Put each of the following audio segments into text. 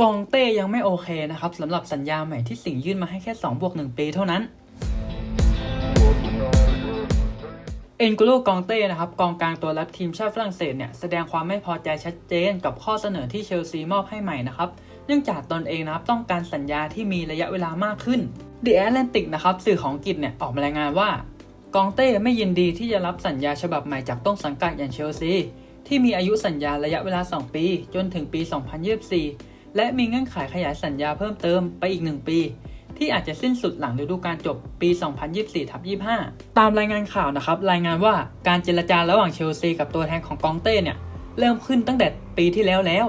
กองเต้ยังไม่โอเคนะครับสำหรับสัญญาใหม่ที่สิงยื่นมาให้แค่2บวก1ปีเท่านั้น เอ็นกุโลกองเต้นะครับกองกลางตัวรับทีมชาติฝรั่งเศสเนี่ยแสดงความไม่พอใจชัดเจนกับข้อเสนอที่เชลซีมอบให้ใหม่นะครับเนื่องจากตนเองนะครับต้องการสัญญาที่มีระยะเวลามากขึ้น The Atlantic นะครับสื่อของอังกฤษเนี่ยออกมารายงานว่ากองเต้ไม่ยินดีที่จะรับสัญญาฉบับใหม่จากต้นสังกัดอย่างเชลซีที่มีอายุสัญญาระยะเวลา 2 ปี จนถึงปี 2024 และมีเงื่อนไขขยายสัญญาเพิ่มเติมไปอีก 1 ปี ที่อาจจะสิ้นสุดหลังฤดูกาลจบปี 2024ทับ25 ตามรายงานข่าวนะครับ รายงานว่าการเจรจาระหว่างเชลซีกับตัวแทนของกองเต้เนี่ย เริ่มขึ้นตั้งแต่ปีที่แล้วแล้ว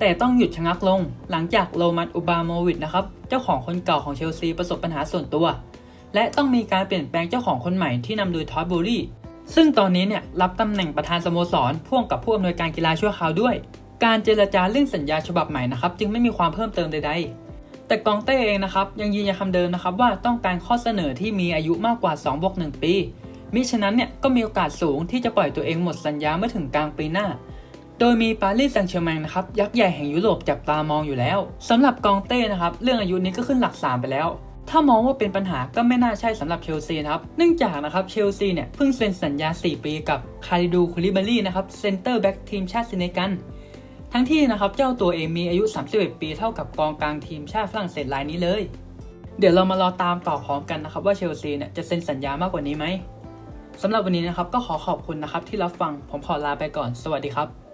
แต่ต้องหยุดชะงักลง หลังจากโรมันอุบาโมวิชนะครับเจ้าของคนเก่าของเชลซีประสบปัญหาส่วนตัว และต้องมีการเปลี่ยนแปลงเจ้าของคนใหม่ที่นำโดยทอดบูรี่ซึ่งตอนนี้เนี่ยรับตำแหน่งประธานสโมสรพ่วงกับผู้อำนวยการกีฬาชั่วคราวด้วย การเจรจาเรื่องสัญญาฉบับใหม่นะครับจึงไม่มีความเพิ่มเติมใดๆ แต่กองเต้เองนะครับยังยืนยันคำเดิมนะครับว่าต้องการข้อเสนอที่มีอายุมากกว่า2บวก1ปีมิฉะนั้นเนี่ยก็มีโอกาสสูงที่จะปล่อยตัวเองหมดสัญญาเมื่อถึงกลางปีหน้า โดยมีปารีสแซงต์แชร์แมงนะครับยักษ์ใหญ่แห่งยุโรปจับตามองอยู่แล้วสำหรับกองเต้นะครับเรื่องอายุนี้ก็ขึ้นหลักสามไปแล้ว ถ้ามองว่าเป็นปัญหาก็ไม่น่าใช่สำหรับเชลซีนะครับเนื่องจากนะครับเชลซีเนี่ยเพิ่งเซ็นสัญญา 4 ปีกับคาริดูคูลิบารีนะครับเซนเตอร์แบ็กทีมชาติเซเนกัน ทั้งที่นะครับเจ้าตัวเองมีอายุ 31 ปีเท่ากับกองกลางทีมชาติฝรั่งเศสรายนี้เลย เดี๋ยวเรามารอตามต่อพร้อมกันนะครับว่าเชลซีเนี่ยจะเซ็นสัญญามากกว่านี้ไหมสำหรับวันนี้นะครับก็ขอขอบคุณนะครับที่รับฟังผมขอลาไปก่อนสวัสดีครับ